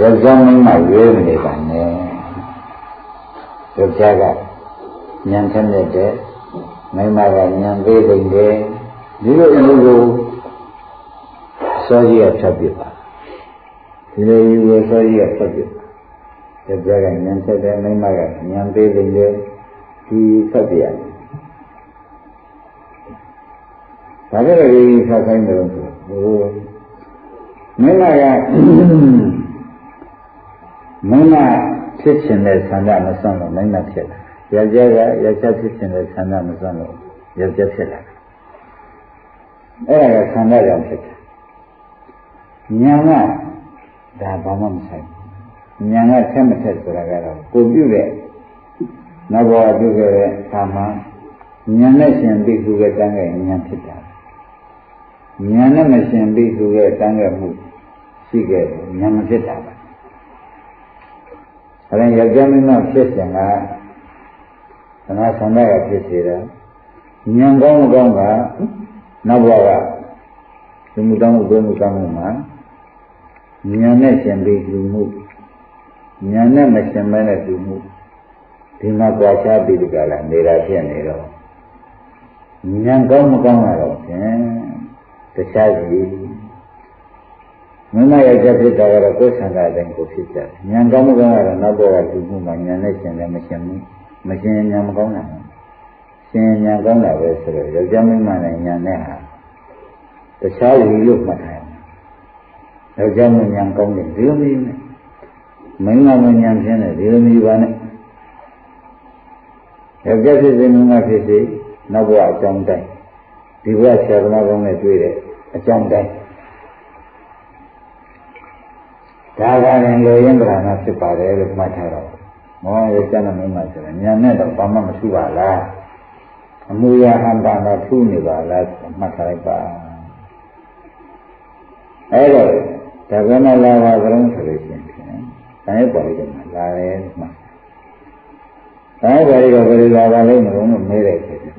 ယောက်ျားမိန်းမရွေးမနေပါနဲ့ယောက်ျားကညံထက်တဲ့တဲ့မိန်းမကညံသေးတယ်ဒီလိုအမှုကိုစောကြီးကဖြတ်ပြပါဒီလိုယူကိုစောကြီးကဖြတ်ပြပါယောက်ျားကညံထက်တဲ့မိန်းမကညံသေးတယ်ဒီဖြတ်ပြရတယ်ဒါကြတဲ့ဒီဆောက်ခိုင်းတယ်လို့ဆိုဟိုမင်းက မင်းကဖြစ်ခြင်းတဲ့ဆန္ဒမစွန့်လို့မင်းကဖြစ်လာယောက်ျားကယောက်ျားဖြစ်ခြင်းတဲ့ဆန္ဒမစွန့်လို့ယောက်ျားဖြစ်လာအဲ့ဒါကဆန္ဒကြောင့်ဖြစ်တယ်ညာကဒါဘာမှမဆိုင်ညာကဆက်မထက်ဆိုတာကတော့ကိုပြုတဲ့နောက်ဘဝပြုခဲ့တဲ့သာမညာနဲ့ရှင်ပြီးခုပဲတန်းခဲ့ညာဖြစ်တာဉာဏ်နဲ့မရှင်ပြီးသူရဲ့တန်းခဲ့မှုရှိခဲ့တယ်ဉာဏ်မဖြစ်တာပါ အဲဒါယောက်ျားမင်းမဖြစ်စဉ်ကသနာဆန္ဒကဖြစ်စေတယ်ဉာဏ်ကောင်းမကောင်းကနောက်ဘဝကဒီမှုတောင်းမှုကိုမှုကောင်းမှုမှာဉာဏ်နဲ့ရှင်ပြီးလူမှုဉာဏ်နဲ့မရှင်မဲတဲ့လူမှုဒီမှာကြွားချပြီးဒီကလာနေတာဖြစ်နေတော့ဉာဏ်ကောင်းမကောင်းတော့ဖြင့်တခြားစီ မမရဲ့ကြဖြစ်တာကတော့ကိုယ်ဆန္ဒအတိုင်းကိုဖြစ်ကြတယ်ဉာဏ်ကောင်းမကောင်းကတော့နောက်တော့ကလူမှုမှာဉာဏ်နဲ့ရှင်လည်းမရှင်ဘူးမရှင်ဉာဏ်မကောင်းတာရှင်ဉာဏ်ကောင်းတာပဲဆိုတော့ယောက်ျားမိန်းမနဲ့ဉာဏ်နဲ့ဟာတခြားလူလို့မှတ်ထားတယ်ယောက်ျားမဉာဏ်ကောင်းတယ်ဒီလိုမျိုးနဲ့မိန်းမမဉာဏ်ဖြင်းတယ်ဒီလိုမျိုးပါနဲ့ယောက်ျားဖြစ်စေမိန်းမဖြစ်စေနောက်ဘဝအကြောင်းတိုင်းဒီဘဝဆရာသမားကောင်းနဲ့တွေ့တဲ့အကြောင်းတိုင်း ဒါကလည်းလိုရင်းပဓာနာဖြစ်ပါတယ်လို့မှတ်ထားတော့မောရဲ့ကျမ်းတော်မှာဆိုရင်ညာနဲ့တော့ဘာမှမရှိပါလားအမှုရဟန်တာတော့ထူးနေပါလားမှတ်ထားလိုက်ပါအဲ့တော့ဒါကမှလာပါကြုံဆိုလို့ရှိရင်တိုင်းပေါ်ရမှာလာတယ်မှတိုင်းပေါ်ရတော့ဘယ်လိုလာပါလဲမလို့မေးတယ်ဖြစ်တယ်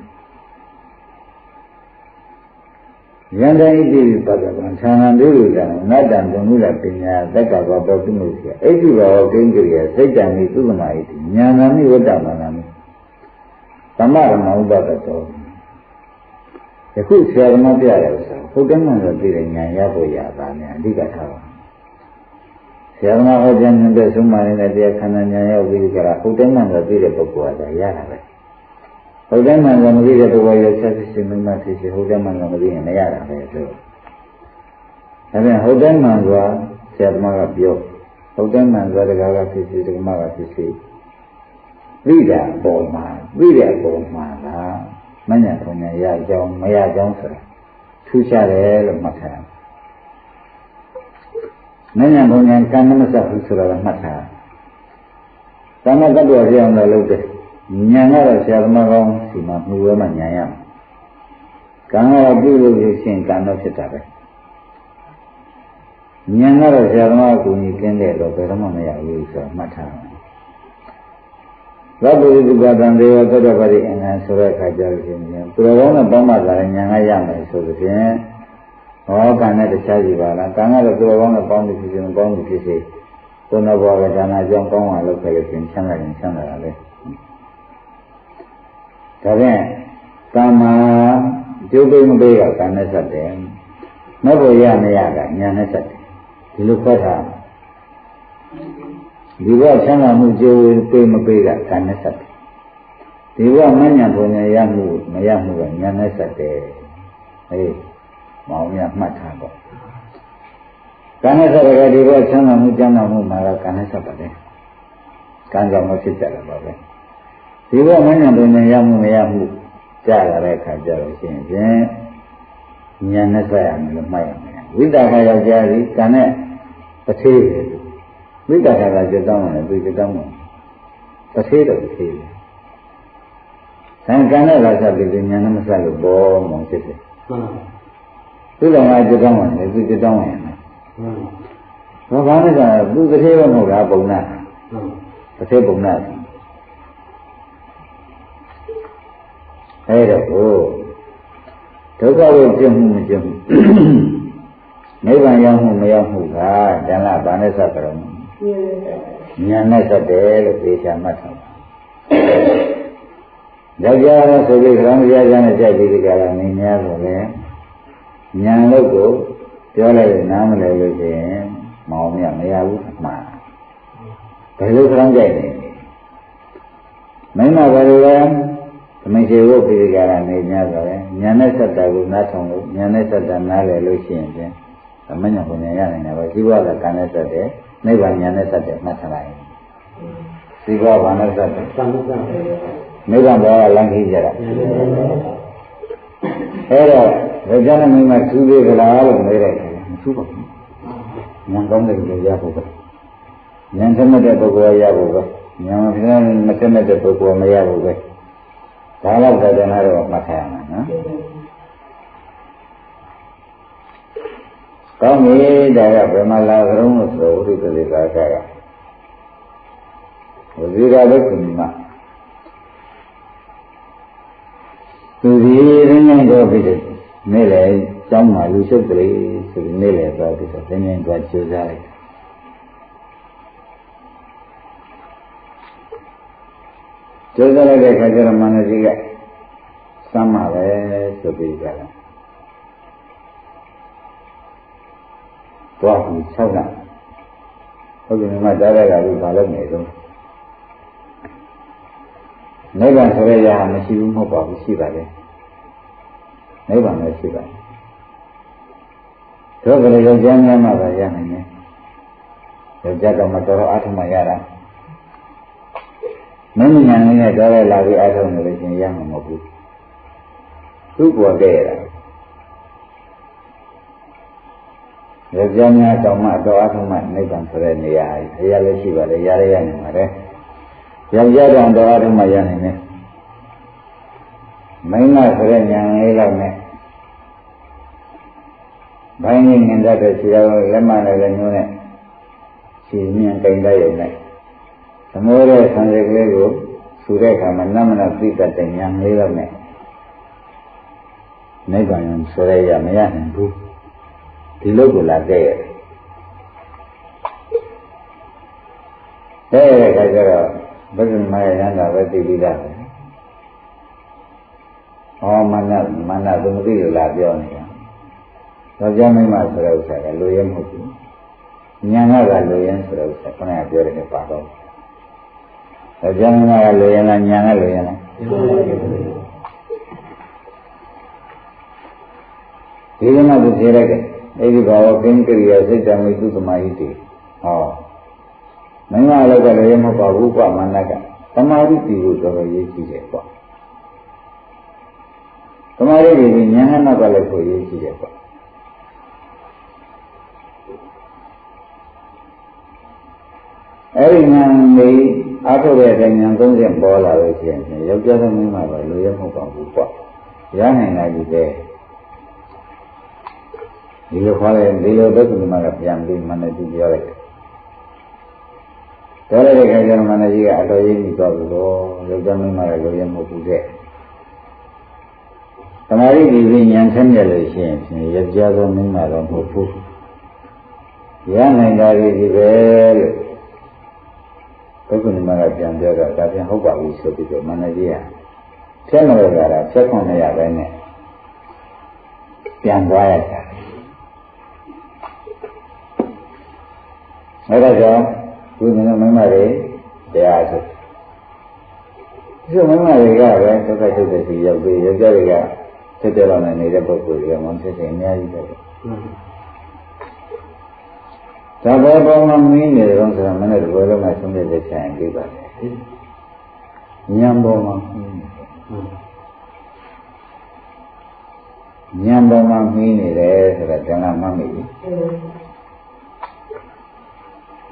ယန္တဣတိပဒကံဌာနဒုရကံနတ္တံဘုံမူလပညာတက္ကဝဘောပိမှုစီအိဋ္ဌိဘောကိဉ္ကရိယစိတ်တံမိသုသမာဣတိဉာဏမိဝတ္တမနာမိသမရမဥပဒတောယခုဆရာတော်ပြရတယ်ဆိုဟုတ်တယ်မှန်လို့သိတဲ့ဉာဏ်ရဖို့ရတာများအဓိကထားပါဆရာတော်ဟောကြားနေတဲ့သုံးပါးနေတဲ့တရားခန္ဓာဉာဏ်ရောက်ပြီးကြတာဟုတ်တယ်မှန်လို့သိတဲ့ပုဂ္ဂိုလ်ကရတာပဲ ဟုတ်တယ်မှန်ကမသိတဲ့ပုဂ္ဂိုလ်ရဲ့ဆက်ဖြစ်မမှဖြစ်ဖြစ်ဟုတ်တယ်မှန်ကမသိရင်မရတာပဲဆိုဒါပြန်ဟုတ်တယ်မှန်ကဆရာသမားကပြောဟုတ်တယ်မှန်ကတကားကဖြစ်ဖြစ်ဒကမကဖြစ်ဖြစ်သိတာပေါ်မှာသိတဲ့ပေါ်မှာလားမညာထုံညာရကြောင်းမရကြောင်းဆိုတာထူးခြားတယ်လို့မှတ်ထားမညာထုံညာကံမစဘူးဆိုတာကမှတ်ထားကာမတ္တဝရပြောင်းလို့လုပ်တယ် ဉာဏ်ကတော့ဆရာသမားကောင်းဒီမှာမှုဝဲမှဉာဏ်ရမယ်ကံကတော့ပြုလို့ရရှင်ကံတော့ဖြစ်တာပဲဉာဏ်ကတော့ဆရာသမားကိုကြီးကျင်းတဲ့တော့ဘယ်တော့မှမရဘူးဆိုတော့မှတ်ထားတယ်သောတုဒုက္ကတံဒေဝသတ္တပရိအင်္ဂံဆိုတဲ့အခါကျတော့ရှင်သူတော်ကောင်းနဲ့ပေါင်းမှသာဉာဏ်ကရမယ်ဆိုလို့ဖြင့်ဟောကံနဲ့တခြားစီပါလားကံကတော့သူတော်ကောင်းနဲ့ပေါင်းပြီးဖြစ်ခြင်းပေါင်းပြီးဖြစ်စေကိုယ်တော်ဘောကဒါနာကြောင့်ကောင်းအောင်လုပ်ခဲ့လို့ရှင်ချမ်းသာရင်ချမ်းသာတာလေ ဒါဖြင့်ကာမကျုပ်ပိမပေးကကာနဲ့ဆက်တယ်မဟုတ်ရမရကညာနဲ့ဆက်တယ်ဒီလိုခွဲထားဒီဘချမ်းသာမှုကျိုးပိမပေးကကာနဲ့ဆက်တယ်ဒီဘမညာပုံညာရမှုမရမှုကညာနဲ့ဆက်တယ်ဟေးမောင်မြတ်မှတ်ထားတော့ကာနဲ့ဆက်တယ်ဒီဘချမ်းသာမှုကျမ်းသာမှုမှာကကာနဲ့ဆက်ပါတယ်ကံကြောင့်မဖြစ်ကြတာပါပဲ ဒီဘက်မဉ္ဇဉ်ပင်ရမှုမရမှုကြားရတဲ့အခါကျတော့ရှင်ဖြင့်ဉာဏ်နဲ့ဆက်ရမယ်လို့မှတ်ရမယ်ဝိတ္တခါယောက်ျားကြီးကံနဲ့တထေးပဲဝိတ္တခါကစိတ်တောင်းတယ်ပြီးစိတ်တောင်းတယ်တထေးတော့တထေးပဲဆံကံနဲ့လာဆက်ပြီးဉာဏ်နဲ့မဆက်လို့ဘောမောင်ဖြစ်တယ်သူ့လောကစိတ်တောင်းတယ်ပြီးစိတ်တောင်းတယ်ဘာဘာလဲကသူတထေးပဲမဟုတ်တာပုံနာတထေးပုံနာ အဲ့တော့ကိုဒုက္ခကိုပြမှုမပြမှုနိဗ္ဗာန်ရောက်မှုမရောက်မှုကဉာဏ်လားဘာနဲ့ဆက်ကြတော့ဉာဏ်နဲ့ဆက်တယ်လို့သေချာမှတ်ထားပါယောက်ျားတော့ဆိုပြီးခရမ်းတရားကျမ်းနဲ့ကြိုက်ပြီးဒီကရမင်းများဆိုလဲဉာဏ်လို့ကိုပြောလိုက်ရင်နားမလည်လို့ရှိရင်မောင်မြမရဘူးအမှားဘယ်လိုခရမ်းကြိုက်နေမင်းမဘယ်လိုလဲသ မင်ရှိဖို့ပြည်ကြတာနေ냐ဆိုရင်ညာနဲ့ဆက်တာကိုနားထောင်လို့ညာနဲ့ဆက်တာနားလည်လို့ရှိရင်ဖြင့်သမညာကိုဉာဏ်ရနိုင်တယ်ပဲဇီဝကကံနဲ့ဆက်တယ်နိဗ္ဗာန်ညာနဲ့ဆက်တယ်မှတ်ထားလိုက်ဇီဝဘာနဲ့ဆက်တယ်သံဃာနိဗ္ဗာန်ဘောကလမ်းကြီးကြတာအဲ့တော့ဝိဇ္ဇာနဲ့မိမထူးသေးကြလားလို့မေးလိုက်တယ်မထူးပါဘူးဉာဏ်ကောင်းတဲ့လူရဖို့ပဲဉာဏ်ထက်တဲ့ပုဂ္ဂိုလ်ရဖို့ပဲဉာဏ်မထက်မထက်တဲ့ပုဂ္ဂိုလ်မရဖို့ပဲ ဒါတော့တဒနာတော့မှတ်ထားရမှာနော်ကောင်းပြီဒါကဘယ်မှာလာကြုံလို့ဆိုဝိသုတိကာကကဝဇိရာဘုက္ခမိမသူဒီရင်းနေတော့ပြီနေ့လေကျောင်းမှာလူရှုပ်ကလေးဆိုပြီးနေ့လေသွားပြီးတော့ရင်းနေသွားကြိုးစားလိုက် ကျိုးစားလိုက်တဲ့ခါကျတော့မန္တကြီးကစမ်းပါပဲဆိုပြီးကြတာသွားပြီး၆လဟုတ်ကဲ့မြတ်ကြားရတာကဘာလို့နေတော့နိဗ္ဗာန်ဆိုရရမရှိဘူးမဟုတ်ပါဘူးရှိပါတယ်နိဗ္ဗာန်လည်းရှိပါတယ်တို့ကလေးယောက်ျားများမှပဲရနိုင်တယ်ယောက်ျားတော့မတော်တော့အထုမှရတာ မင်းညာလေးနဲ့တော်ရလာပြီးအထုနေလို့ရှင်ရမှာမဟုတ်ဘူးသူ့ပေါ်ခဲ့ရတာယောက်ျားများတောင်မှတော်အထုမှနိဗ္ဗာန်ဆိုတဲ့နေရာကြီးအရာလည်းရှိပါတယ်ရရရနေပါတယ်ယောက်ျားတောင်တော်အထုမှရနိုင်တယ်မိန်းမဆိုတဲ့ညာလေးလောက်နဲ့ဘိုင်းနေငင်တတ်တဲ့ခြေတော်လက်မနဲ့လည်းညိုးနဲ့ခြေမြင်တိုင်တတ်ရုံနဲ့ သမိုးတဲ့ဆံရကလေးကိုဆူတဲ့အခါမှာနမနာပြိတတ်တဲ့ညာလေးလောက်နဲ့နိဗ္ဗာန်ဆိုရရမရနိုင်ဘူးဒီလိုကိုလာခဲ့ရတယ်တဲ့အခါကျတော့ဘုရားမရရန်တာပဲသိပြီးသားပဲဟောမနမနသမတိကိုလာပြောနေတာတော့ကြမိမဆိုတဲ့ဥစ္စာကလူရဲမဟုတ်ဘူး။ညာကကလူရဲဆိုတဲ့ဥစ္စာခဏပြောတယ်ပါတော့။ တော့ကြမိမကလူရဲလားညာကလူရဲလား။ဒီကနေ့သူဖြေလိုက်တယ်။အဲ့ဒီဘာဝကိန်းကရိယာစိတ်တမိသုသမာဟိတိ။ဟော။မိမလည်းကလူရဲမဟုတ်ပါဘူးကွာမနက။သမာဓိတည်ဖို့တော်တော်ရေးကြည့်တယ်ကွာ။သမာဓိတည်ပြီးဉာဏ်နဲ့ကလည်းကိုရေးကြည့်တယ်ကွာ။အဲ့ဒီဉာဏ်လေး အားထုတ်တဲ့အတိုင်းဉာဏ်သုံးချက်ပေါ်လာလို့ရှိရင်ယောက်ျားသမီးမှာပဲလူရမဟုတ်ပါဘူးပေါ့ရနိုင်တာကြီးပဲဒီလိုခေါ်တဲ့ဒီလိုဘက်ကမှကပြန်ပြီးမနတိပြောလိုက်ပြောလိုက်တဲ့ခါကျတော့မနတိကအတော်ရင်းပြီးသွားပြီတော့ယောက်ျားမင်းမှာလည်းလူရမဟုတ်ဘူးတဲ့သမာဓိဒီဉာဏ်ဆင်းရဲလို့ရှိရင်ယောက်ျားသမီးမှာတော့မဟုတ်ဘူးရနိုင်တာကြီးပဲလို့ ဘုက္ခုနမကပြန်ပြောတော့ဒါပြန်ဟုတ်ပါဘူးဆိုပြီးတော့မန္တကြီးကဖြတ်မလို့ကြတာဖြတ်ခွန်မရပဲနဲ့ပြန်သွားရတာအဲဒါကြောင့်ဘုရားမင်းမတွေတရားဆိုဒီမင်းမတွေကပဲသုခထုတ်တဲ့စီရောက်ပြီးယောက်ျားတွေကတက်တယ်လောက်နေတဲ့ပုဂ္ဂိုလ်တွေကမှဖြစ်ဖြစ်အများကြီးပဲ ဒါပဲပေါ်မှာမင်းနေတော့ဆိုတာမနေ့ကဘယ်လိုမှဆုံးဖြတ်ချက်ချရင်ပြပါတယ်ဉာဏ်ပေါ်မှာမင်းနေဉာဏ်ပေါ်မှာမင်းနေတယ်ဆိုတာတဏှာမှတ်မိပြီ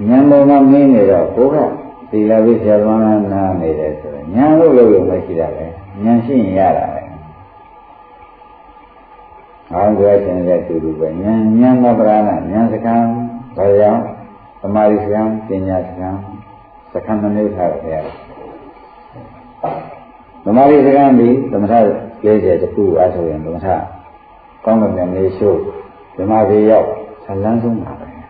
ဉာဏ်ပေါ်မှာမင်းနေတော့ကိုကသီလဝိဆရာသမားနာနေတယ်ဆိုတော့ဉာဏ်လို့လို့လို့မရှိတာပဲဉာဏ်ရှိရင်ရတာပဲအောင်ကြခြင်းတဲ့တူတူပဲဉာဏ်ဉာဏ်ကပရဏဉာဏ်စကံ ဒါကြောင့်သမာဓိစကံပညာစကံစကံမနုထားတယ်ဗျာသမာဓိစကံပြီးသမထ40တခုအားထုတ်ရင်သမထကောင်းတဲ့ဉာဏ်လေးရှုဓမ္မကြီးရောက်အလန်းဆုံးပါပဲဉာ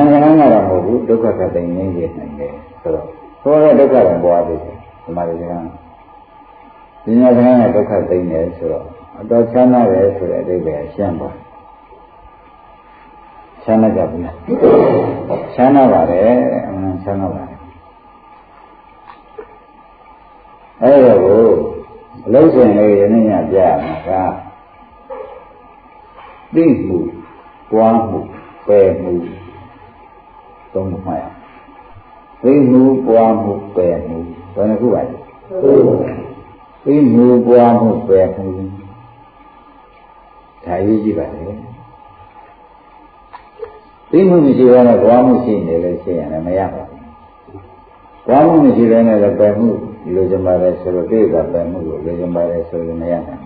ဏ်ကလည်းကတော့မဟုတ်ဘူးဒုက္ခကတိန်ငင်းနေနိုင်တယ်ဆိုတော့သောတဲ့ဒုက္ခကပွားသေးတယ်ဒီမှာလည်းကဉာဏ်ကလည်းဒုက္ခတိန်တယ်ဆိုတော့အတော်ချမ်းသာတယ်ဆိုတဲ့အဓိပ္ပာယ်ရှင်းပါ ချမ်းသာကြဘူးလားချမ်းသာပါတယ်အမှန်ချမ်းသာပါတယ်အဲ့ဒါကိုအလုံးစုံလေးရင်းညပြရမှာကသိမှုပွားမှုပယ်မှုသုံးမှတ်ရသိမှုပွားမှုပယ်မှုဘယ်နှခုပါလဲသိမှုပွားမှုပယ်မှုဒါရေးကြည့်ပါလေ သိမှုမရှိဘဲနဲ့ပွားမှုရှိနေလို့ရှိရင်လည်းမရပါဘူးပွားမှုမရှိဘဲနဲ့လည်းပယ်မှုလိုချင်ပါတယ်ဆိုတော့သိတာပယ်မှုကိုလိုချင်ပါတယ်ဆိုရင်မရနိုင်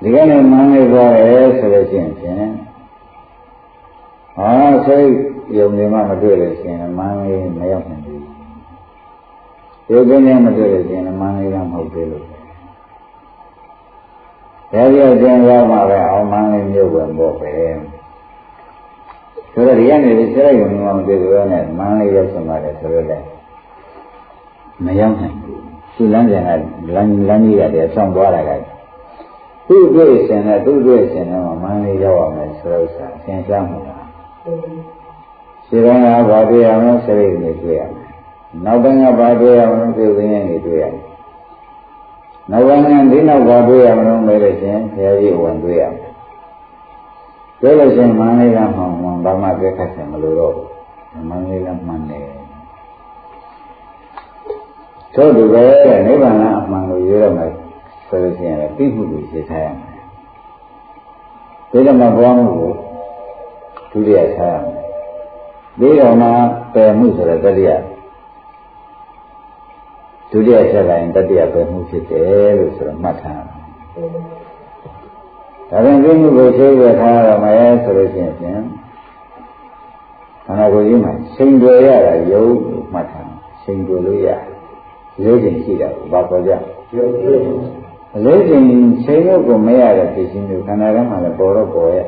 ဒီကနေ့မှန်းနေသွားတယ်ဆိုလို့ရှိရင်ဖြင့်ဟာစိတ်ယုံနေမှမတွေ့လို့ရှိရင်မှန်းလေးမရောက်နိုင်ဘူးယုံနေမတွေ့လို့ရှိရင်မှန်းလေးကမဟုတ်သေးလို့ ဒါပြည့်ကျင်ရောက်မှပဲအောင်မှန်းလေးမျိုးပဲပေါ့ပဲဆိုတော့ဒီကနေဒီစိတ်ယုံနေမှမတွေ့လို့နဲ့မှန်းလေးရောက်ချင်ပါတယ်ဆိုတော့လည်းမရောက်နိုင်ဘူးသူလမ်းကြံကလမ်းလမ်းကြီးရတယ်ဆောင်းသွားတာကသူ့တွေ့ရှင်နဲ့သူ့တွေ့ရှင်နဲ့မှမန်းလေးရောက်အောင်ဆိုတော့ဆာသင်ရှားမှာရှိတိုင်းကဘာတွေ့ရမလဲစိတ်နဲ့တွေ့ရမယ်နောက်ပိုင်းကဘာတွေ့ရမလဲသိသိရင်နေတွေ့ရမယ် နောက်ပိုင်းကဒီနောက်ဘာတွေ့ရမလဲမဲလို့ရှင်ဘုရားကြီးဝင်တွေ့ရမယ်တွေ့လို့ရှင်မန်းလေးကမှမှဘာမှပြတ်ခတ်တယ်မလို့တော့မန်းလေးကမှန်တယ်ထို့တူပဲတဲ့နိဗ္ဗာန်အမှန်ကိုရွေးရမယ်ဆိုလို့ရှိရင်လည်းသိမှုကိုသိထားရမယ်ဒီတော့မှဘဝမှုကိုဒုတိယထားရမယ်ဒီတော့မှပယ်မှုဆိုတဲ့တတိယဒု တိယဆက်လိုက်ရင်တတိယပယ်မှုဖြစ်တယ်လို့ဆိုတော့မှတ်ထားရမယ်ဒါပြန်သိမှုကိုသိရထားရမယ်ဆိုလို့ရှိရင်ဖြင့်ခန္ဓာကိုယ်ကြီးမှာချိန်ကြွယ်ရတာယုံမှတ်ထားချိန်ကြွယ်လို့ရတယ်လေးချိန်ရှိတာဘာပေါ်ကြလေးချိန်ချိန်လို့ကိုမရတဲ့ဖြစ်ချင်းမျိုးခန္ဓာထဲမှာလည်းပေါ်တော့ပေါ်ရဲ့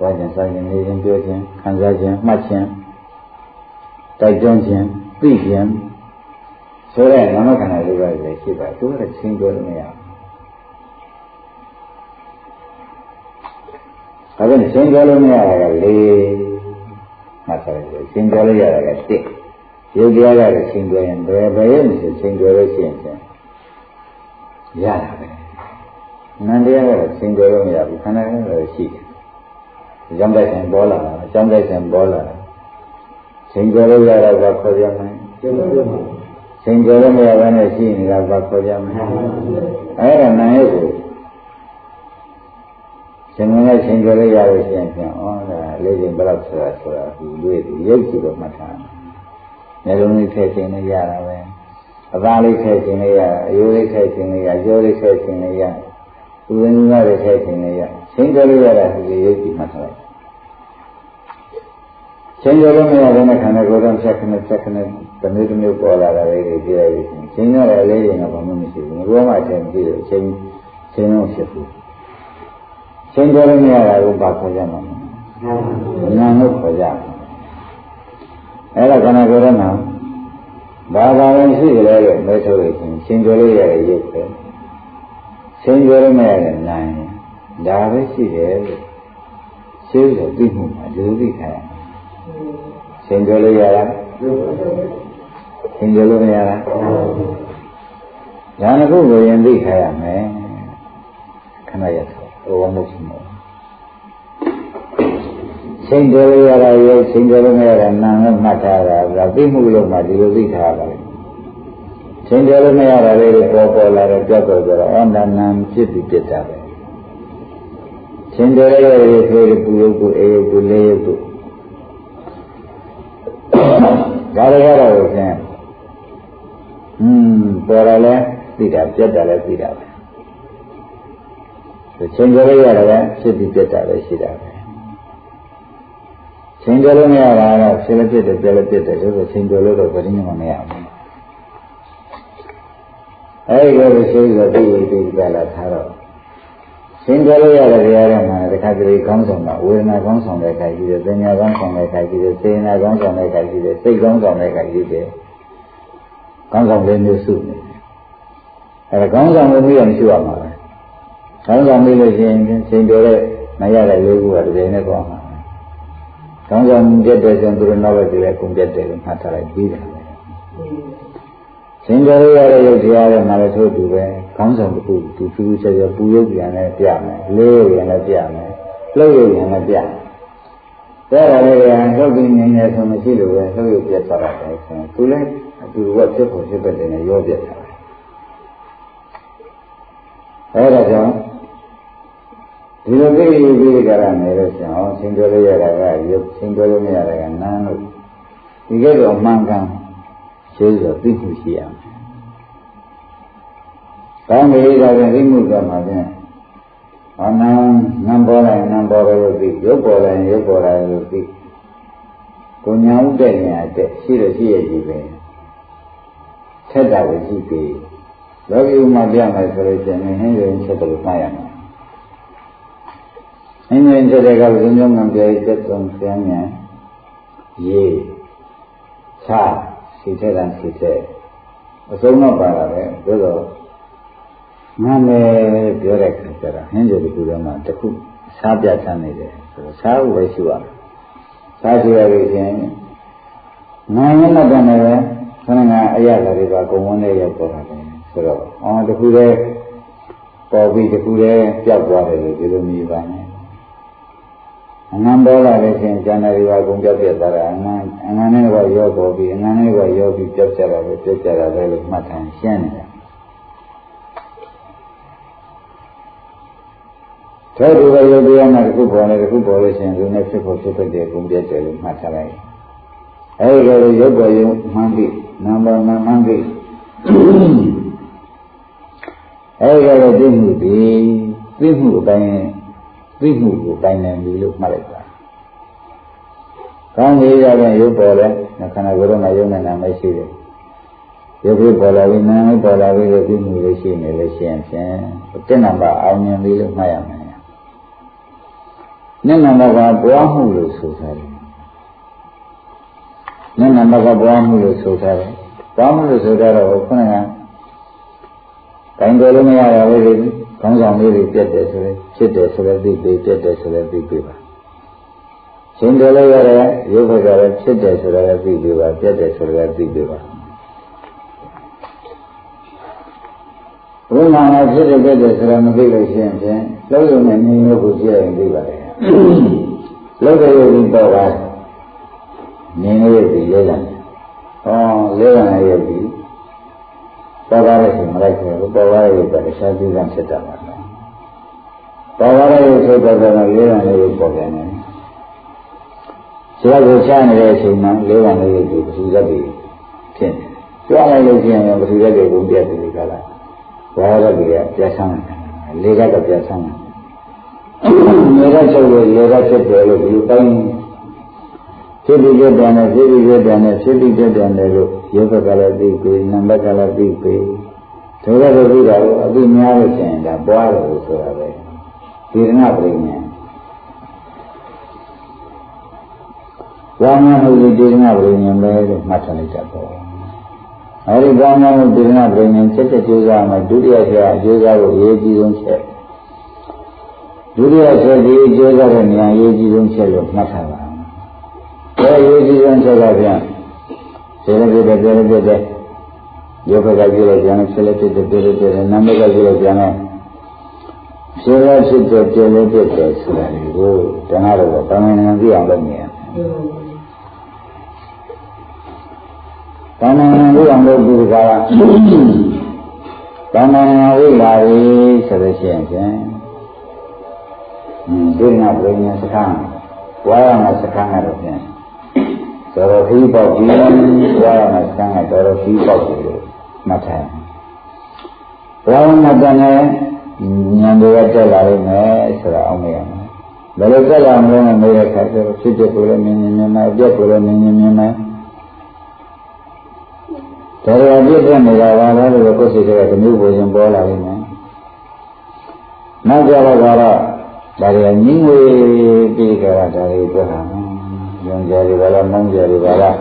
ဝါကျင်စားခြင်းနေခြင်းပြောခြင်းခံစားခြင်းမှတ်ခြင်းတိုက်တွန်းခြင်းသိခြင်း ဆိုတဲ့နာမခန္ဓာလေးပါးလည်းရှိပါသူကချိန်ပြောလို့မရဘူးဒါပေမဲ့ချိန်ပြောလို့မရတာကလေးမှတ်ထားတယ်ချိန်ပြောလို့ရတာကတစ်ရုပ်တရားကလည်းရှင်းကြရင်ဘယ်ဘယ်ရဲ့မရှိရှင်းကြလို့ရှိရင်ဖြင့်ရတာပဲနန္တရားကလည်းရှင်းကြလို့မရဘူးခန္ဓာကလည်းရှိတယ်အကြောင်းတိုက်ဆိုင်ပေါ်လာတာအကြောင်းတိုက်ဆိုင်ပေါ်လာတာရှင်းကြလို့ရတာကခေါ်ရမယ်ရှင်း ကြလို့မရဘဲနဲ့ရှိနေတာကခေါ်ရမယ်အဲ့ဒါနာယုတ်ကိုရှင်မနဲ့ရှင်ကြလို့ရလို့ရှိရင်ဖြင့်ဩဒါလေးချိန်ဘယ်လောက်ဆိုတာဆိုတာဒီတွေ့ရုပ်ကြည့်တော့မှတ်ထားတယ်မျက်လုံးလေးထည့်ခြင်းလည်းရတာပဲအသားလေးထည့်ခြင်းလည်းရအယိုးလေးထည့်ခြင်းလည်းရအကျော်လေးထည့်ခြင်းလည်းရသူရင်းသားလေးထည့်ခြင်းလည်းရရှင်းကြလို့ရတာဒီလိုရုပ်ကြည့်မှတ်ထားလိုက်ရှင်းကြလို့မရတဲ့ခန္ဓာကိုယ်တော့ဆက်ခနဲ့ဆက်ခနဲ့ တမျိုးတမျိုးပေါ်လာတာလေးတွေပြရပြီရှင်းရတဲ့အလေးတွေကဘာမှမရှိဘူးဘုရားမှအချိန်ကြည့်လို့ရှင်းရှင်းလို့ဖြစ်ဘူးရှင်းကြလို့မရတာကိုဘာခေါ်ကြမှာလဲနာလို့ခေါ်ကြမှာအဲ့ဒါခန္ဓာကိုယ်ထဲမှာဘာသာဝင်ရှိကြလဲလို့မဲထုတ်လို့ရှင်ရှင်ကြလို့ရတဲ့ရုပ်ပဲရှင်ကြလို့မရတဲ့နာမ်ဒါပဲရှိတယ်လို့ရှင်းလို့သိမှုမှာဒီလိုသိခိုင်းရှင်ကြလို့ရတာ ရှင်ကြလို့မရတာဒါနကုကိုရင်သိခိုင်းရမယ်ခဏရတော့ဘဝမှုရှိမှာချိန်ကြရတာရောချိန်ကြလို့မရတာနာနဲ့မှတ်ထားတာဒါသိမှုလို့မှဒီလိုသိထားတာချိန်ကြလို့မရတာလေးတွေပေါ်ပေါ်လာတော့ကြောက်တော့ကြတော့အော်နာနာဖြစ်ပြီးပြစ်တာပဲချိန်ကြရတဲ့ရေဆိုးပူရုပ်ကိုအေးရုပ်ကိုလေးရုပ်ကိုဒါတွေကတော့ဖြင့်อื มပေါ်လာလဲသိတာပြတ်တာလဲသိတာပဲချိန်ကြရရတယ်ဖြစ်ပြီးပြတ်တာပဲရှိတာပဲချိန်ကြလို့မရတာတော့ဖြစ်လည်းဖြစ်တယ်ပြလည်းဖြစ်တယ်ဒါဆိုချိန်ကြလို့တော့ဗတိညမမရဘူးအဲဒီလိုရှိဆိုပြီးပြီးကြလာထားတော့ရှင်းပြလို့ရတဲ့တရားတွေမှာတခါတလေကောင်းဆောင်တာဝေဒနာကောင်းဆောင်တဲ့ခါကြီးတယ်၊ပညာကောင်းဆောင်တဲ့ခါကြီးတယ်၊စေနာကောင်းဆောင်တဲ့ခါကြီးတယ်၊စိတ်ကောင်းဆောင်တဲ့ခါကြီးတယ်။ ကောင်းဆောင်လေးမျိုးစုနေတယ်။အဲဒါကောင်းဆောင်လို့ပြီးရမရှိရမှာပဲ။ကောင်းဆောင်ပြီးလို့ရှိရင်ရှင်းပြတဲ့မရတဲ့လေးခုကတကယ်နဲ့ကောင်းမှာပဲ။ကောင်းဆောင်ပြတ်တဲ့ဆိုရင်သူတို့နောက်ပဲဒီလဲကုန်ပြတ်တယ်လို့မှတ်ထားလိုက်ပြီးတယ်ပဲ။ရှင်းပြရတဲ့ရုပ်တရားတွေမှာလည်းထို့တူပဲ။ခေါင်းဆောင်တစ်ခုသူဖြူဖြူဆက်ဆက်ပူရုပ်ပြန်လည်းပြမယ်လေးရုပ်ပြန်လည်းပြမယ်လှုပ်ရုပ်ပြန်လည်းပြမယ်ဒါရလည်းကလှုပ်ပြီးနေနေဆိုမရှိလို့ပဲလှုပ်ရုပ်ပြတ်သွားတယ်ဆိုရင်သူလည်း အတူကဖြစ်ဖို့ဖြစ်တဲ့နေရောပြတ်သွားတယ်အဲဒါကြောင့်ဒီလိုသိရပြီးကြရမယ်လို့ဆိုအောင်သင်ပြောလို့ရတာကရုပ်သင်ပြောလို့မရတာကနာမ်လို့ဒီကဲတော့မှန်ကန်ရှိဆိုသိမှုရှိရမယ်ကောင်းပြီဒါပြန်သိမှုကမှာဖြင့်အနံနံပေါ်လိုက်နံပေါ်တယ်လို့သိရုပ်ပေါ်လိုက်ရုပ်ပေါ်လိုက်လို့သိကိုညာဥတဲ့ညာတဲ့ရှိရရှိရကြီးပဲထ က်တာကိုရှိပြီလောကီဥမှာပြမယ်ဆိုလို့ရှိရင်ဟင်းရင်ချက်တယ်မှတ်ရမယ်ဟင်းရင်ချက်တဲ့ကဘုံညောင်းငံပြေချက်ဆုံးဆင်းညာရေချစီထက်တာစီထက်အစုံတော့ပါတာပဲသို့တော့နာမည်ပြောတဲ့ခါကျတော့ဟင်းကြတခုထဲမှာတခုစားပြချမ်းနေတယ်ဆိုတော့စားဖို့ပဲရှိရမယ်စားကြရလို့ချင်းနာမည်နဲ့တည်းနဲ့ပဲ ခဏကအရာတွေပါကုံဝန်းနဲ့ရောက်ပေါ်တာပဲဆိုတော့အော်တခုတည်းပေါ်ပြီးတခုတည်းပျောက်သွားတယ်လို့ဒီလိုမြည်ပါနဲ့အငန်းပေါ်လာလို့ချင်းကျန်တဲ့တွေကကုံပြောက်ပြသွားတာအငန်းအငန်းနဲ့ကရောပေါ်ပြီးအငန်းနဲ့ကရောပြီးပျောက်ကြတာပဲပျောက်ကြတာပဲလို့မှတ်ထားရှင်းနေတာသောတူပဲရုပ်တရားမှာတစ်ခုပေါ်နေတစ်ခုပေါ်လို့ရှိရင်လူနဲ့ဖြစ်ဖို့ဖြစ်တဲ့ကုန်ပြတ်တယ်လို့မှတ်ထားလိုက်။ အဲဒီလိုရုပ်ပေါ်ရုံမှန်းပြီးနာမ်ပေါ်မှမှန်းပြီးအဲဒီလိုသိမှုဒီသိမှုအတိုင်းသိမှုကိုတိုင်းနေပြီလို့မှတ်လိုက်တာ။ကောင်းပြီရတဲ့ရုပ်ပေါ်လဲခန္ဓာကိုယ်မှာရုပ်နဲ့နာမ်မရှိတယ်။ရုပ်ပြီးပေါ်လာပြီးနာမ်ပေါ်လာပြီးသိမှုလေးရှိနေလို့ရှိရင်ဖြင့်တဏ္ဍာအောင်မြင်ပြီလို့မှတ်ရမယ်မျက်နှာဘကပွားမှုလို့ဆိုထားတယ် မျက်နှာဘကပွားမှုလို့ဆိုထားတယ်ပွားမှုလို့ဆိုထားတော့ခုနကကိုင်းကြလို့မရတာလေးတွေခေါင်းဆောင်လေးတွေပြတ်တယ်ဆိုရင်ဖြစ်တယ်ဆိုလည်းသိပြီပြတ်တယ်ဆိုလည်းသိပြီပါရှင်တယ်လို့ရတဲ့ရုပ်ဘက်ကလည်းဖြစ်တယ်ဆိုလည်းသိပြီပါပြတ်တယ်ဆိုလည်းသိပြီပါဘုရားကဖြစ်တယ်ပြတ်တယ်ဆိုတာမသိလို့ရှိရင်ဖြင့်လုံးလုံးနဲ့နေလို့ကိုကြည့်ရင်သိပါတယ်လောကရုပ်ကြီးတော့ပါ နေနေရပြီလဲတယ်ဟောလဲတယ်ရပြီပေါ်ပါရဲ့ဆိုမလိုက်ဘူးပေါ်ပါရဲ့ကတခြားကြည့်ကဖြစ်တာပါနော်ပေါ်ပါရဲ့ဆိုတော့လည်းလဲတယ်လေးပေါ်ပြန်တယ်ဆရာကိုချနေတဲ့အချိန်မှာလဲတယ်လေးကိုပထူရက်တွေဖြစ်နေကြွားလိုက်လို့ရှိရင်ပထူရက်တွေကိုပြတ်ပြီးကြလားဘာရက်တွေကပြတ်ဆန်းတယ်လေးကတော့ပြတ်ဆန်းတယ်ရေရချုပ်လို့ရေရဖြစ်တယ်လို့ဒီတိုင်းဖြ စ်ပြီးပြတယ်နဲ့ဖြစ်ပြီးပြတယ်နဲ့ဖြစ်ပြီးပြတယ်နဲ့လို့ရုပ်ဘက်ကလည်းသိပြီနံပါတ်ကလည်းသိပြီဒါကြတော့ပြီးတာကိုအသိများလို့ရှိရင်ဒါပွားတယ်လို့ဆိုတာပဲဒီရဏပရိညာဝါမဟုဒီဒီရဏပရိညာပဲလို့မှတ်ထားလိုက်ကြတော့အဲဒီကောင်းကောင်းဒီရဏပရိညာချက်ချက်ကြိုးစားမှဒုတိယဆရာအကျိုးစားဖို့အရေးကြီးဆုံးချက်ဒုတိယချက်ဒီအကျိုးစားတဲ့နေရာရေးကြီးဆုံးချက်လို့မှတ်ထားပါ ဘယ်ရေးကြီးဆုံးချက်ကပြန်စေရပြတဲ့ပြရပြတဲ့ယောဂကကြည့်လို့ပြန်ဆလက်ဖြစ်တဲ့ပြရပြတဲ့နာမကကြည့်လို့ပြန်တော့စေရဖြစ်တဲ့ပြရပြတဲ့ဆိုတာကိုတဏှာတော့ဗမာနိုင်ငံကြည့်အောင်လုပ်နေရဗမာနိုင်ငံကြည့်အောင်လုပ်ပြီးကြတာဗမာနိုင်ငံဝိလာရီဆိုလို့ရှိရင်ဒိဋ္ဌနာပရိညာစခန်းဝါရမစခန်းကတော့ဖြင့် တော်တော်ခီးပေါက်ပြီးဝါရမစခန်းကတော်တော်ခီးပေါက်ပြီလို့မှတ်ထားဝါရမတန်နဲ့ဉာဏ်တွေကတက်လာလိမ့်မယ်ဆိုတာအောင်မရဘူးဘယ်လိုတက်လာမလဲမမေးတဲ့အခါကျတော့ဖြစ်တဲ့ကိုယ်လည်းမြင်မြင်မြင်မယ်အပြက်ကိုလည်းမြင်မြင်မြင်မယ်ဒါရအပြည့်ပြနေတာပါလားလို့ကိုယ်စိတ်ကတမျိုးပေါ်ရင်ပေါ်လာလိမ့်မယ်နောက်ကြတော့ကတော့ဒါတွေကညင်းဝေးပြီးကြတာဒါတွေပြောတာ ညွန်ကြတွေပါလားမောင်းကြတွေပါလား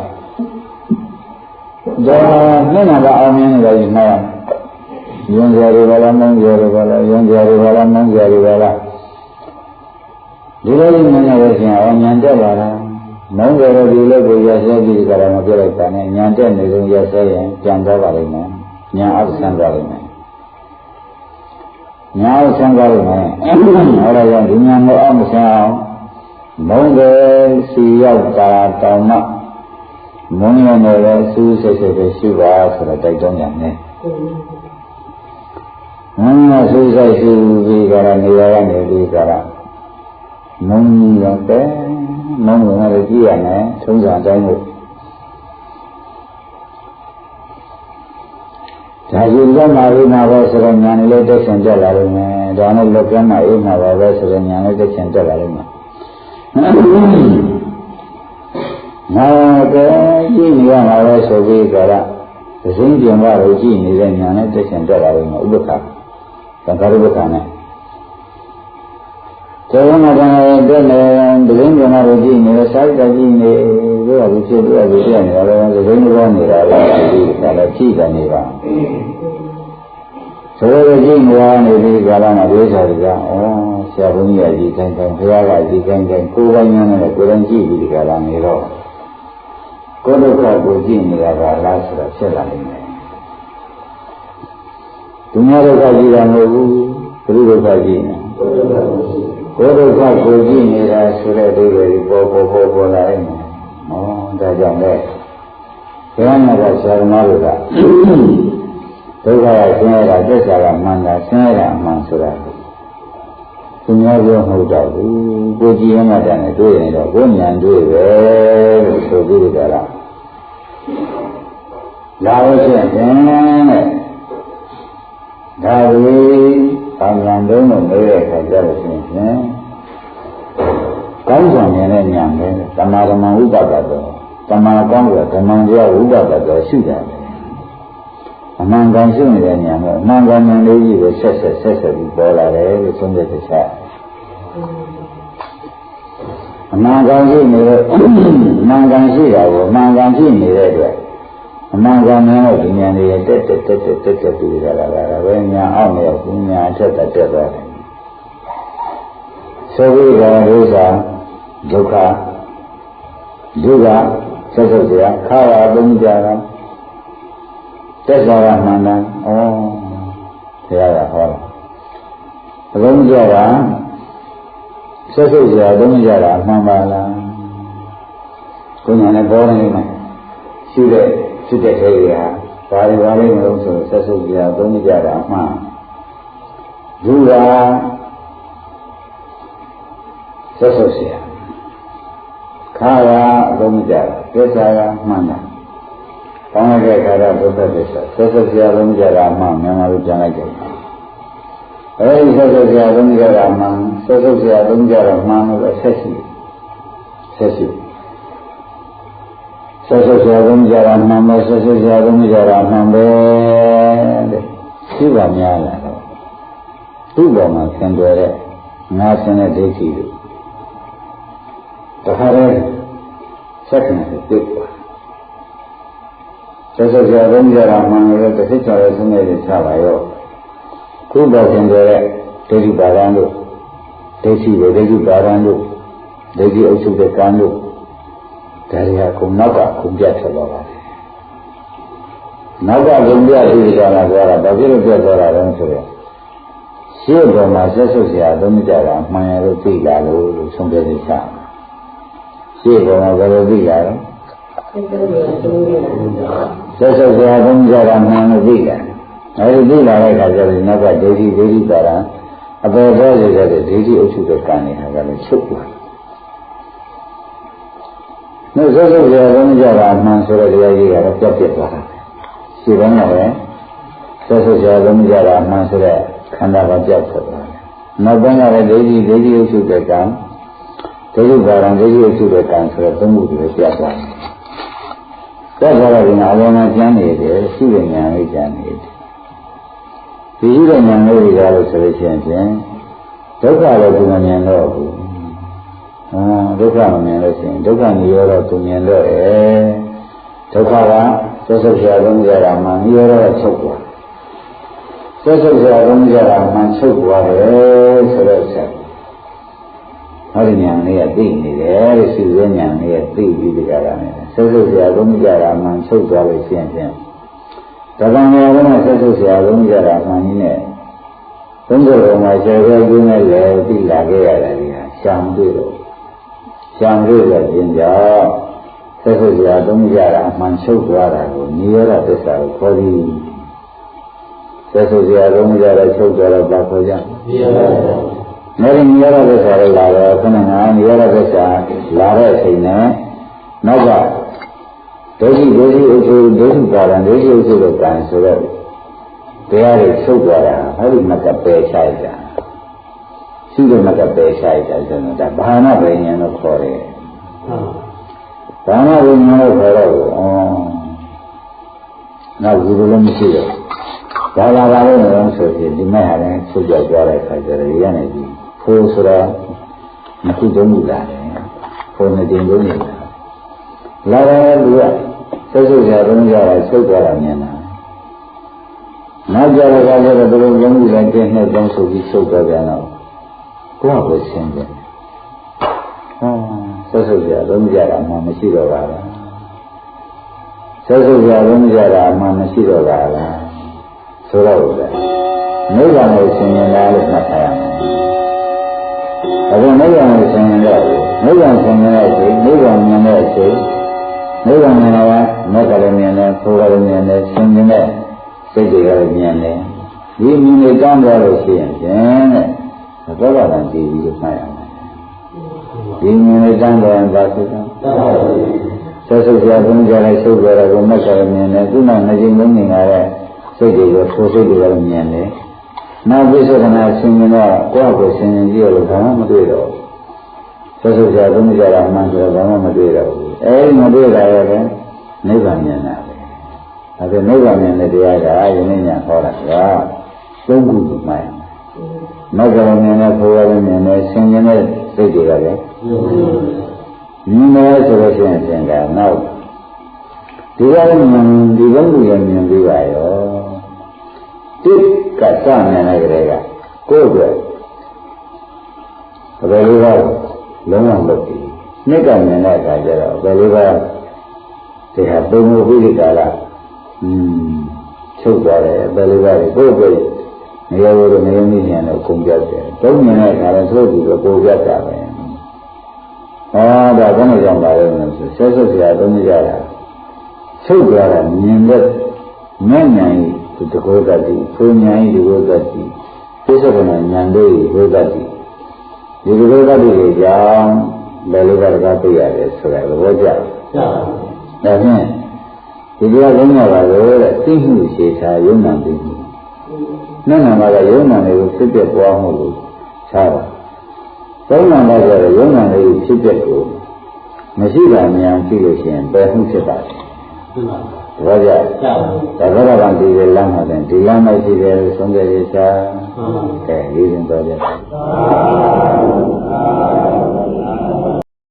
ဒါမျက်နှာကအောင်မြင်နေတာကြီးမှားညွန်ကြတွေပါလားမောင်းကြတွေပါလားညွန်ကြတွေပါလားမောင်းကြတွေပါလားဒီလိုလေးမြင်ရတဲ့ရှင်အောင်ဉာဏ်တက်လာတာမောင်းကြတွေဒီလိုကိုရဆဲပြီးကြတာမပြောလိုက်တာနဲ့ဉာဏ်တက်နေဆုံးရဆဲရင်ကြံသွားပါလိမ့်မယ်ဉာဏ်အောက်ဆန်းသွားလိမ့်မယ်ညာအောင်ဆန်းသွားလိမ့်မယ်ဟောတော့ဒီညာမအောင်မဆန်းအောင် မုန်းတယ်စီရောက်တာတောင်မှမုန်းရမယ်လေစူးစိတ်စိတ်ပဲရှိပါဆိုတော့တိုက်တွန်းရတယ်မုန်းရစူးစိတ်ရှိပြီးကြတာနေရာကနေပြီးကြတာမုန်းရတဲ့မုန်းရလည်းကြည့်ရမယ်ထုံးစံတိုင်းလို့ဒါယူရမှာအိမှာပဲဆိုတော့ညာနေလေးတက်ချင်တက်လာလိမ့်မယ်ဒါနဲ့လောကမှာအိမှာပါပဲဆိုတော့ညာလေးတက်ချင်တက်လာလိမ့်မယ် နောက်တော့ကြည့်နေရမှာပဲဆိုပြီးကြတာသစင်းပြန်ပါလို့ကြည့်နေတဲ့ညာနဲ့တက်ချင်တက်လာလိမ့်မယ်ဥပ္ပခါသံဃာဥပ္ပခါနဲ့ကျောင်းမှာကတော့တက်နေသစင်းပြန်ပါလို့ကြည့်နေစားကြကြည့်နေပြီးတော့ဒီဖြစ်ပြီးတော့ပြနေတယ်သစင်းဘောနေတာလည်းဒီကလည်းဖြည့်တယ်နေပါဆိုတော့ကြည့်နေရနေဒီကာလမှာဒိဋ္ဌာတွေကဩ ဆရာဘုန်းကြီးကဒီတိုင်းတိုင်းဘုရားကဒီတိုင်းတိုင်းကိုယ်ပိုင်ဉာဏ်နဲ့ကိုယ်တိုင်ကြည့်ပြီးဒီကာလနေတော့ကိုယ်ဒုက္ခကိုကြည့်နေတာကလားဆိုတာဖြစ်လာနေတယ်ဒုညဒုက္ခကြည့်တာမဟုတ်ဘူးဘုရုဒုက္ခကြည့်နေကိုယ်ဒုက္ခကိုကြည့်နေတာဆိုတဲ့ဒိဋ္ဌိတွေပေါ်ပေါ်ပေါ်ပေါ်လာနေတယ်။ဩဒါကြောင့်လေဘုရားမြတ်ကဆရာသမားတွေကဒုက္ခကဆင်းရဲတာသစ္စာကမှန်တာဆင်းရဲတာအမှန်ဆိုတာ သူများပြောမဟုတ်တော့ဘူးကိုကြည့်ရမှတည်းနဲ့တွေ့ရင်တော့ကိုဉာဏ်တွေ့ပဲလို့ဆိုပြီးကြတာလာလို့ရှိရင်တဲ့ဒါဝေဘာဉာဏ်တုံးလို့မေးတဲ့အခါကျတော့ရှင်ဖြင့်ကောင်းစွာမြင်တဲ့ဉာဏ်ပဲသမာဓမ္မဝိပဿနာတော့သမာကောင်းတဲ့ဓမ္မတရားဝိပဿနာတော့ရှိတယ် အမှန်ကန်ရှိနေတဲ့ဉာဏ်ကအမှန်ကန်ဉာဏ်လေးကြီးကိုဆက်ဆက်ဆက်ဆက်ပြီးပေါ်လာတယ်လို့ဆုံးဖြတ်ချက်အမှန်ကန်ရှိနေတဲ့အမှန်ကန်ရှိတာကိုအမှန်ကန်ရှိနေတဲ့အတွက်အမှန်ကန်ဉာဏ်ကိုဒီဉာဏ်လေးတက်တက်တက်တက်တက်တက်ပြီးကြတာလားပဲဉာဏ်အောက်နေဘူးဉာဏ်အထက်တက်တက်သွားတယ်ဆိုပြီးတော့ဥစ္စာဒုက္ခဒုက္ခဆက်ဆက်ကြခါရသုံးကြတာ တက်စွာကမှန်တယ်ဩဘုရားကဟောတာအလုံးကြတာဆက်ဆုပ်ကြသုံးကြတာမှန်ပါလားကိုညာနဲ့ပေါ်နေမှာရှိတဲ့ရှိတဲ့ခေရဟာဘာတွေပါလိမ့်မလို့ဆိုဆက်ဆုပ်ကြသုံးကြတာမှန်ဒုက္ခဆက်ဆုပ်เสียခါရအလုံးကြတာသစ္စာကမှန်တာ ကောင်းတဲ့ခါတော့ဒုက္ခသစ္စာဆက်ဆက်စရာလုံးကြတာမှမြန်မာလိုပြန်လိုက်တယ်အဲဒီဆက်ဆက်စရာလုံးကြတာမှဆက်ဆက်စရာလုံးကြတာမှလို့ဆက်ရှိဆက်ရှိဆက်ဆက်စရာလုံးကြတာမှမဆက်ဆက်စရာလုံးကြတာမှပဲတဲ့ရှိပါများလားတော့သူ့ပေါ်မှာဆင်တွယ်တဲ့ငါဆင်းတဲ့ဒိဋ္ဌိတွေတခါတည်းဆက်ကနေပြစ်သွား ဆက်ဆက်ကြသုံးကြတာမှန်တယ်တစ်စိတ်ချရဲဆုံးနေချပါရောခုတော်ခင်တဲ့ဒိဋ္ဌိပါဒံတို့ဒိဋ္ဌိဝေဒိဋ္ဌိပါဒံတို့ဒိဋ္ဌိအုပ်စုတဲ့ကံတို့ဒါရီဟာကုံနောက်ကကုံပြတ်ထွက်သွားပါတယ်နောက်ကကုံပြတ်ပြီးကြတာကြတာဘာဖြစ်လို့ပြတ်သွားတာလဲဆိုတော့ရှေ့ပေါ်မှာဆက်ဆုပ်စရာသုံးကြတာမှန်ရလို့သိလာလို့ဆုံးဖြတ်ချက်ချရှေ့ပေါ်မှာဘယ်လိုသိလာလဲ ဆက်ဆက်ကြဘုန်းကြီးကမှန်လို့သိတယ်။အဲဒီသိလာတဲ့အခါကျတော့နောက်ကဒိဋ္ဌိဒိဋ္ဌိပါတာအပေါ်ပေါ်ရတဲ့ဒိဋ္ဌိအုပ်စုတဲ့ကံတွေဟာကလည်းချုပ်သွားတယ်။နောက်ဆက်ဆက်ကြဘုန်းကြီးကမှန်ဆိုတဲ့တရားကြီးကတော့ပြတ်ပြတ်သွားတာ။ဒီဘက်ကလည်းဆက်ဆက်ကြဘုန်းကြီးကမှန်ဆိုတဲ့ခန္ဓာကပြတ်သွားတယ်။နောက်ပိုင်းကလည်းဒိဋ္ဌိဒိဋ္ဌိအုပ်စုတဲ့ကံဒိဋ္ဌိပါရံဒိဋ္ဌိအုပ်စုတဲ့ကံဆိုတဲ့သုံးခုတွေပြတ်သွားတယ်။ သက်သာတော့ဒီမှာအဝေါ်မှာကျမ်းနေတယ်ရှိတဲ့ဉာဏ်လေးကျမ်းနေတယ်။ဒီရှိတဲ့ဉာဏ်လေးတွေကလို့ဆိုလို့ရှိရင်ဖြင့်ဒုက္ခလည်းသူမမြင်တော့ဘူးဟာဒုက္ခမမြင်လို့ရှိရင်ဒုက္ခនិရောဓသူမြင်တော့ရဲ့ဒုက္ခကဆက်ဆက်ဆရာလုံးကြတာမှនិရောဓချုပ်သွားဆက်ဆက်ဆရာလုံးကြတာမှချုပ်သွားတယ်ဆိုတော့ဆက်ဟောဒီညာလေးကသိနေတယ်တဲ့စီဝဲညာလေးကသိပြီးဒီကရမယ် ဆက်ဆက်ဆရာလုံးကြတာမှချုပ်သွားလို့ရှိရင်ဖြင့်တပံရလုံးကဆက်ဆက်ဆရာလုံးကြတာမှကြီးနဲ့သုံးခုလုံးမှာကျေခဲကျင်းနဲ့လည်းသိလာခဲ့ရတယ်ဒီဟာရှံတွေ့တော့ရှံတွေ့တဲ့ပြင်ကြောင့်ဆက်ဆက်ကြာသုံးကြတာအမှန်ချုပ်သွားတာကိုနိရောဓသစ္စာကိုခေါ်ပြီးဆက်ဆက်ကြာသုံးကြတာချုပ်သွားတော့ဘာခေါ်ကြနိရောဓနေရနိရောဓသစ္စာတွေလာတော့ခဏကနိရောဓသစ္စာလာတဲ့အချိန်နဲ့နောက်က ဒုတိဒုတိဥစ္စာဒုတိပါဒံဒုတိဥစ္စာတို့ကံဆိုတော့တရားတွေချုပ်သွားတာဟောဒီမကပယ်ချလိုက်တာရှိတဲ့မကပယ်ချလိုက်တာဆိုတော့ဒါဘာနာပင်ဉာဏ်လို့ခေါ်တယ်ဘာနာပင်ဉာဏ်လို့ခေါ်တော့ဩနောက်ဘူးလို့မရှိတော့ဘာလာပါလို့လဲဆိုရင်ဒီမဲ့ဟာလည်းချုပ်ကြောက်ကြတဲ့ခါကျတော့ဒီကနေဒီဖိုးဆိုတော့မခုတုံးဘူးလားဖိုးနေတင်လို့နေတာလာတယ်လူက ဆုပ်ဆုပ်ရသုံးကြတာဆုပ်သွားတာမြင်တာနောက်ကြတဲ့အခါကျတော့သူတို့ကမှုတိုင်းတင်းနဲ့ကြောင်းဆုပ်ပြီးဆုပ်သွားကြတော့ကိုယ့်ကိုဆင်းတယ်ဟောဆုပ်ဆုပ်ရသုံးကြတာမှမရှိတော့ပါဘူးဆုပ်ဆုပ်ရသုံးကြတာမှမရှိတော့ပါဘူးဆိုတော့ဘုရားနိဗ္ဗာန်ကိုဆင်မြင်တာလို့မှတ်ထားရမယ်အခုနိဗ္ဗာန်ကိုဆင်မြင်တော့နိဗ္ဗာန်ဆင်မြင်တော့ဒီနိဗ္ဗာန်မြင်တဲ့အချိန် နိဗ္ဗာန်မြင်တာကမောကလည်းမြင်တယ်ဆိုကလည်းမြင်တယ်ရှင်မြင်တဲ့စိတ်တွေကလည်းမြင်တယ်ဒီမြင်နေကောင်းသွားလို့ရှိရင်ဖြင့်တဲ့သောတာပန်ကြည်ပြီးလို့ဆက်ရမယ်ဒီမြင်နေကောင်းသွားရင်ဘာဖြစ်လဲဆက်ဆုပ်ရဘုန်းကြတဲ့ဆုပ်ကြတာကိုမောကလည်းမြင်တယ်သူမှငြိမ်ငုံနေတာတဲ့စိတ်တွေကထိုစိတ်တွေကလည်းမြင်တယ်နောက်ပြစ္ဆေကနာရှင်မြင်တော့ကိုယ့်ကိုရှင်မြင်ကြည့်ရလို့ဘာမှမတွေ့တော့ဘူးဆက်ဆုပ်ရဘုန်းကြတာမှဆိုတော့ဘာမှမတွေ့တော့ဘူး အဲဒီမတွေ့တာရဲ့နိဗ္ဗာန်မြင်တာပဲအဲဒါနိဗ္ဗာန်မြင်တဲ့တရားကယနေ့ညဟောတာကသုံးခုမှမှန်မဂ္ဂရမြင်တဲ့ဘုရားမြင်တဲ့ဆင်ញင်တဲ့စိတ်တွေကလည်းမြင်တယ်ဆိုလို့ရှိရင်သင်္ကာနောက်ဒီကလည်းမြင်ဒီဘုံကူရမြင်ပြီးပါရောတိကစမြင်တဲ့ကလေးကကိုယ့်အတွက်ဘယ်လိုလဲလုံးဝလုပ်ပြီး နှစ်ကမြင်တဲ့အခါကျတော့ဘယ်လိုလဲဒီဟာပုံမှုပိဋကလာอืมချုပ်သွားတယ်ဘယ်လိုလဲကိုယ့်အတွက်နေရာကိုနေရာနည်းဉာဏ်တော့ကုန်ပြတ်တယ်သုံးမြင်တဲ့အခါလည်းသို့ပြီးတော့ပုံပြတ်တာပဲဟောဒါဘယ်နဲ့ကြောင့်ပါလဲဆိုဆက်ဆက်စရာသုံးကြတာချုပ်သွားတာမြင်တဲ့မဲ့ဉာဏ်ဤတကောတတိကိုဉာဏ်ဤတကောတတိသိစကနာဉာဏ်တို့ဤဒုတတိဒီတကောတတိကိုကြောင့် ဘယ်လိုကတကားသိရတယ်ဆိုတာသဘောကျလားဒါဖြင့်ဒီတရားလုံးရပါလို့တဲ့သိမှုရှိတာယုံနာသိမှုနှစ်နာမှာကယုံနာတွေကိုဖြစ်ပြပွားမှုလို့ခြားတာသုံးနာမှာကျတော့ယုံနာတွေဖြစ်ပြကိုမရှိတာများကြည့်လို့ရှိရင်ပယ်မှုဖြစ်ပါတယ်တပည့်ကြဒါဘရဗံဒီလေလမ်းမှာတဲ့ဒီလမ်းမရှိတယ်ဆုံးဖြတ်ရချာကဲလေးရင်တော့ကြ